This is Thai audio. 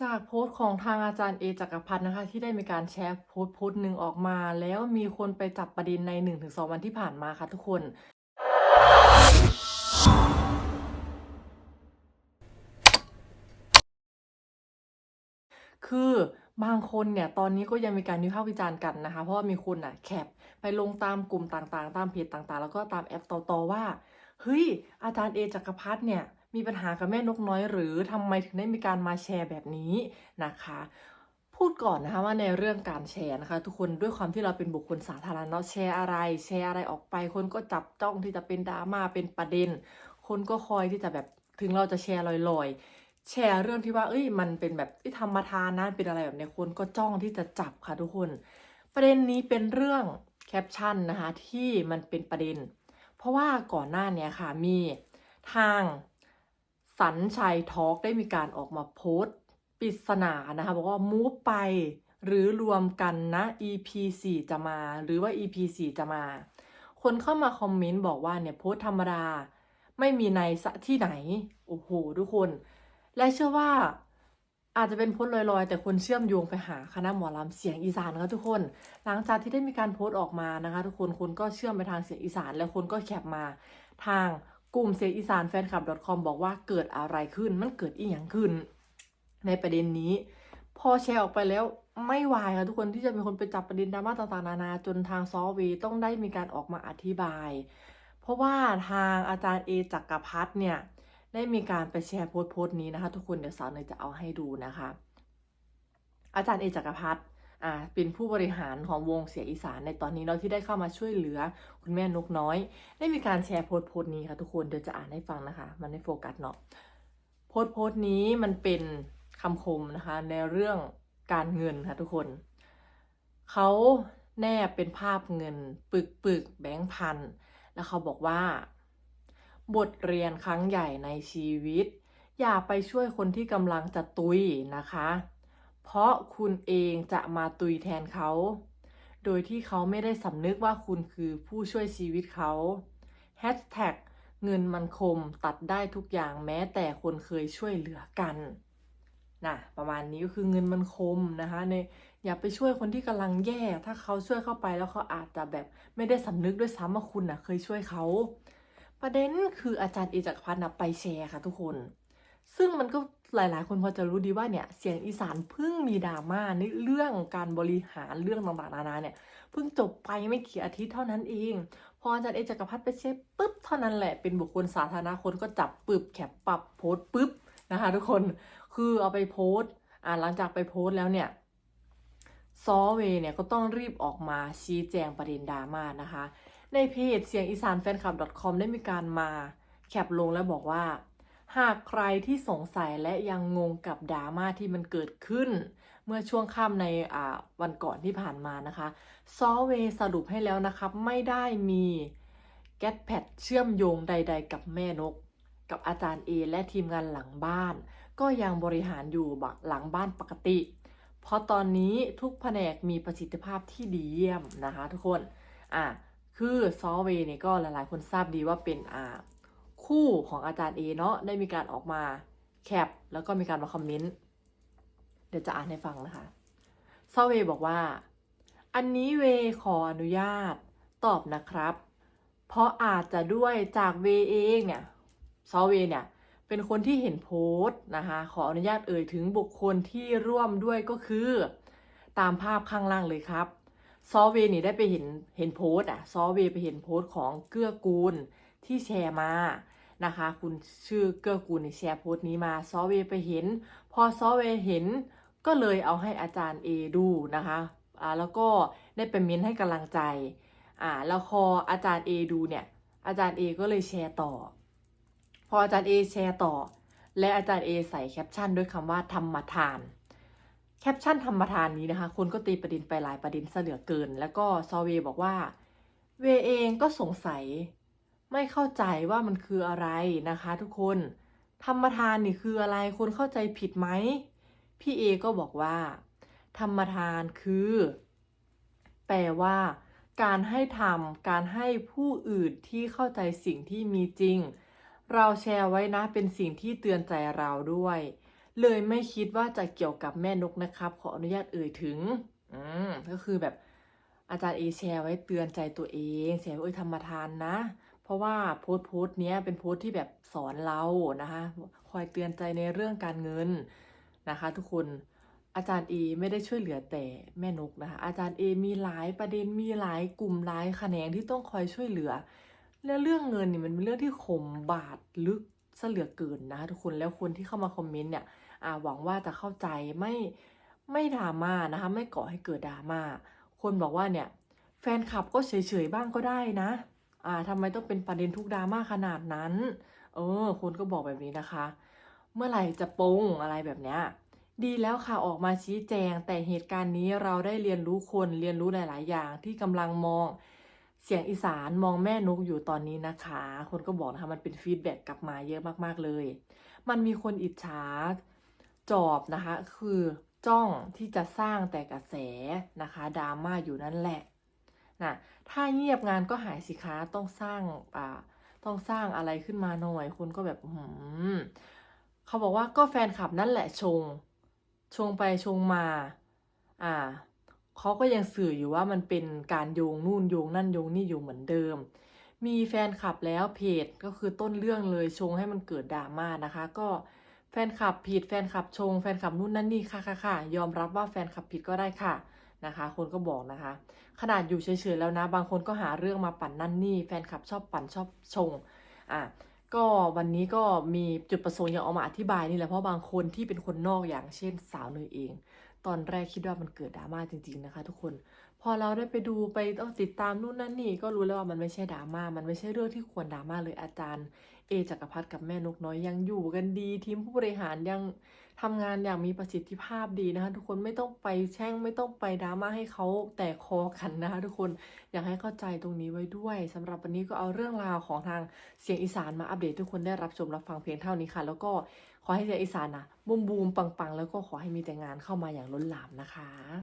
จากโพสต์ของทางอาจารย์เอจักรพันธ์นะคะ ที่ได้มีการแชร์โพสต์โพสต์หนึ่งออกมา แล้วมีคนไปจับประเด็นใน 1-2 วันที่ผ่านมาค่ะทุกคนคือบางคนเนี่ยตอนนี้ก็ยังมีการวิพากษ์วิจารณ์กันนะคะ เพราะว่ามีคนอะแคปไปลงตามกลุ่มต่างๆ ตามเพจต่างๆ แล้วก็ตามแอปต่อๆว่า เฮ้ย อาจารย์เอจักรพัฒน์เนี่ย มีปัญหากับแม่นกน้อยหรือทำไมถึงได้มีการมาแชร์แบบนี้นะคะพูดก่อนนะคะว่าในเรื่องการแชร์นะคะ ทุกคนด้วยความที่เราเป็นบุคคลสาธารณะแชร์อะไร แชร์อะไรออกไป คนก็จับจ้องที่จะเป็นดราม่าเป็นประเด็น คนก็คอยที่จะแบบถึงเราจะแชร์ลอยๆ แชร์เรื่องที่ว่า เอ้ยมันเป็นแบบที่ธรรมทานนะเป็นอะไรแบบเนี้ยคนก็จ้องที่จะจับค่ะทุกคน ประเด็นนี้เป็นเรื่องแคปชั่นนะคะที่มันเป็นประเด็น เพราะว่าก่อนหน้านี้ค่ะมีทาง สันชัยทอล์กได้มีการออกมาโพสต์ปริศนานะคะบอกว่ามูฟไปหรือรวมกันนะ EP 4 จะมา หรือว่า EP 4 จะมา คนเข้ามาคอมเมนต์บอกว่าเนี่ยโพสต์ธรรมดา ไม่มีในสที่ไหน โอ้โห ทุกคน และเชื่อว่าอาจจะเป็นโพสลอยๆ แต่คนเชื่อมโยงไปหาคณะหมอลำเสียงอีสานนะคะทุกคน หลังจากที่ได้มีการโพสต์ออกมานะคะ ทุกคนคนก็เชื่อมไปทางเสียงอีสาน แล้วคนก็แคปมาทาง กลุ่มเสียงอีสานแฟนคลับ .com บอกว่าเกิดอะไรขึ้น มันเกิดอีหยังขึ้น ในประเด็นนี้ พอแชร์ออกไปแล้วไม่วายค่ะทุกคนที่จะมีคนไปจับประเด็นดราม่าต่างๆนานาจนทางซอวย์ต้องได้มีการออกมาอธิบาย เพราะว่าทางอาจารย์เอจักรพัฒน์เนี่ยได้มีการไปแชร์โพสต์โพสต์นี้นะคะ ทุกคนเดี๋ยวสาวเนยจะเอาให้ดูนะคะ อาจารย์เอจักรพัฒน์ เป็นผู้บริหารของวงเสียงอีสานในตอนนี้เนาะที่ได้เข้ามาช่วยเหลือคุณแม่นกน้อย ได้มีการแชร์โพสต์โพสต์นี้ค่ะทุกคนเดี๋ยวจะอ่านให้ฟังนะคะ มันไม่โฟกัสเนาะโพสต์โพสต์นี้มันเป็นคำคมนะคะในเรื่องการเงินค่ะทุกคนเขาแนบเป็นภาพเงินปึกปึกแบงค์พันแล้วเขาบอกว่า บทเรียนครั้งใหญ่ในชีวิต อย่าไปช่วยคนที่กำลังจะตุยนะคะ เพราะคุณเองจะมาตุยแทนเขา โดยที่เขาไม่ได้สำนึกว่าคุณคือผู้ช่วยชีวิตเขา Hashtag เงินมันคมตัดได้ทุกอย่างแม้แต่คนเคยช่วยเหลือกันนะประมาณนี้ก็คือเงินมันคมนะคะในอย่าไปช่วยคนที่กำลังแย่ ถ้าเขาช่วยเข้าไปแล้วเขาอาจจะแบบไม่ได้สำนึกด้วยซ้ำว่าคุณนะเคยช่วยเขา ประเด็นคืออาจารย์เอจักรพันธ์ไปแชร์ค่ะทุกคน ซึ่งมันก็หลายๆ คนพอจะรู้ดีว่าเนี่ยเสียงอีสานเพิ่งมีดราม่าในเรื่องการบริหารเรื่องต่างๆนานาเนี่ยเพิ่งจบไปไม่กี่อาทิตย์เท่านั้นเอง พออาจารย์เอจักรพัฒน์ไปเช็คปุ๊บเท่านั้นแหละเป็นบุคคลสาธารณะคนก็จับปึ๊บแคปปรับโพสต์ปุ๊บนะคะทุกคนคือเอาไปโพสต์อ่าหลังจากไปโพสต์แล้วเนี่ยซอเวเนี่ยก็ต้องรีบออกมาชี้แจงประเด็นดราม่านะคะ ในเพจเสียงอีสานแฟนคลับ .com ได้มีการมาแคปลงแล้วบอกว่า หากใครที่สงสัยและยังงงกับดราม่าที่มันเกิดขึ้น เมื่อช่วงค่ำในวันก่อนที่ผ่านมานะคะซอเวสรุปให้แล้วนะครับ ไม่ได้มีแก t แพดเชื่อมโยงใด ๆ กับแม่นก กับอาจารย์เอและทีมงานหลังบ้าน ก็ยังบริหารอยู่หลังบ้านปกติ เพราะตอนนี้ทุกแผนกมีประสิทธิภาพที่ดีเยี่ยมนะคะทุกคนอะคือซอเวย์เนี่ยก็หลายๆ คนทราบดีว่าเป็นอ่า คู่ของอาจารย์เอเนาะได้มีการออกมาแคปแล้วก็มีการมาคอมเมนต์ เดี๋ยวจะอ่านให้ฟังนะคะซอเวบอกว่า อันนี้เวขออนุญาตตอบนะครับ เพราะอาจจะด้วยจากเวเองเนี่ยซอเวเนี่ยเป็นคนที่เห็นโพสต์นะคะขออนุญาตเอ่ยถึงบุคคลที่ร่วมด้วยก็คือ ตามภาพข้างล่างเลยครับซอเวนี่ได้ไปเห็นเห็นโพสต์อะซอเวไปเห็นโพสต์ของเกื้อกูล ที่แชร์มานะคะ คุณชื่อเกื้อกูลนี่แชร์โพสต์นี้มาซอเวย์ไปเห็น พอซอเวย์เห็นก็เลยเอาให้อาจารย์เอดูนะคะอ่าแล้วก็ได้ไปเม้นให้กำลังใจอ่าแล้วพออาจารย์เอดูเนี่ยอาจารย์เอก็เลยแชร์ต่อ พออาจารย์เอแชร์ต่อ และอาจารย์เอใส่แคปชั่นด้วยคำว่าธรรมทานแคปชั่นธรรมทานนี้นะคะ คนก็ตีประเด็นไปหลายประเด็นเหลือเกิน แล้วก็ซอเวบอกว่า เวเองก็สงสัย ไม่เข้าใจว่ามันคืออะไรนะคะ ทุกคนธรรมทานนี่คืออะไรคนเข้าใจผิดไหมพี่เอก็บอกว่า ธรรมทานคือ แปลว่า การให้ทำการให้ผู้อื่นที่เข้าใจสิ่งที่มีจริง เราแชร์ไว้นะเป็นสิ่งที่เตือนใจเราด้วย เลยไม่คิดว่าจะเกี่ยวกับแม่นกนะครับ ขออนุญาตเอ่ยถึงอืมก็คือแบบอาจารย์เอแชร์ไว้เตือนใจตัวเองแชร์ไว้เอ้ยธรรมทานนะ เพราะว่าโพสต์โพสต์เนี้ยเป็นโพสต์ที่แบบสอนเรานะคะคอยเตือนใจในเรื่องการเงินนะคะ ทุกคนอาจารย์เอไม่ได้ช่วยเหลือแต่แม่นกนะคะอาจารย์เอมีหลายประเด็นมีหลายกลุ่มหลายแขนงที่ต้องคอยช่วยเหลือ แล้วเรื่องเงินนี่มันเป็นเรื่องที่ขมบาดลึกซะเหลือเกินนะคะทุกคนแล้วคนที่เข้ามาคอมเมนต์เนี่ยอาหวังว่าจะเข้าใจไม่ไม่ดราม่านะคะไม่ก่อให้เกิดดราม่าคนบอกว่าเนี่ยแฟนคลับก็เฉยๆบ้างก็ได้นะ อ่าทำไมต้องเป็นประเด็นทุกดราม่าขนาดนั้น เออ คนก็บอกแบบนี้นะคะ เมื่อไหร่จะปงอะไรแบบเนี้ยดีแล้วค่ะออกมาชี้แจง แต่เหตุการณ์นี้เราได้เรียนรู้คนเรียนรู้หลาย ๆ อย่างที่กำลังมองเสียงอีสานมองแม่นกอยู่ตอนนี้นะคะ คนก็บอกนะคะมันเป็นฟีดแบ็กกลับมาเยอะมาก ๆ เลย มันมีคนอิจฉาจอบนะคะ คือจ้องที่จะสร้างแต่กระแสนะคะดราม่าอยู่นั่นแหละ นะถ้าเงียบงานก็หายสิคะต้องสร้างอ่าต้องสร้างอะไรขึ้นมาหน่อยคนก็แบบหือเขาบอกว่าก็แฟนคลับนั่นแหละชง ชงไปชงมา อ่าเขาก็ยังสื่ออยู่ว่ามันเป็นการโยงนู่นโยงนั่นโยงนี่อยู่เหมือนเดิม มีแฟนคลับแล้วเพจก็คือต้นเรื่องเลยชงให้มันเกิดดราม่านะคะ ก็แฟนคลับผิดแฟนคลับชง แฟนคลับนู่นนั่นนี่ค่ะค่ะค่ะยอมรับว่าแฟนคลับผิดก็ได้ค่ะ นะคะ คนก็บอกนะคะ ขนาดอยู่เฉยๆแล้วนะ บางคนก็หาเรื่องมาปั่นนั่นนี่ แฟนคลับชอบปั่นชอบชงอะก็วันนี้ก็มีจุดประสงค์อยากเอามาอธิบายนี่แหละเพราะบางคนที่เป็นคนนอกอย่างเช่นสาวเนยเอง ตอนแรกคิดว่ามันเกิดดราม่าจริง ๆนะคะ ทุกคน พอเราได้ไปดูไปต้องติดตามนู่นนั่นนี่ก็รู้แล้วว่ามันไม่ใช่ดราม่า มันไม่ใช่เรื่องที่ควรดราม่าเลยอาจารย์เอจักรพัฒน์กับแม่นกน้อยยังอยู่กันดี ทีมผู้บริหารยังทำงานอย่างมีประสิทธิภาพดีนะคะทุกคนไม่ต้องไปแช่งไม่ต้องไปดราม่าให้เขาแตกคอกันนะคะทุกคนอยากให้เข้าใจตรงนี้ไว้ด้วยสำหรับวันนี้ก็เอาเรื่องราวของทางเสียงอีสานมาอัปเดตทุกคนได้รับชมรับฟังเพียงเท่านี้ค่ะ แล้วก็ขอให้เสียงอีสานนะบูมบูมปังๆ แล้วก็ขอให้มีแต่งานเข้ามาอย่างล้นหลามนะคะ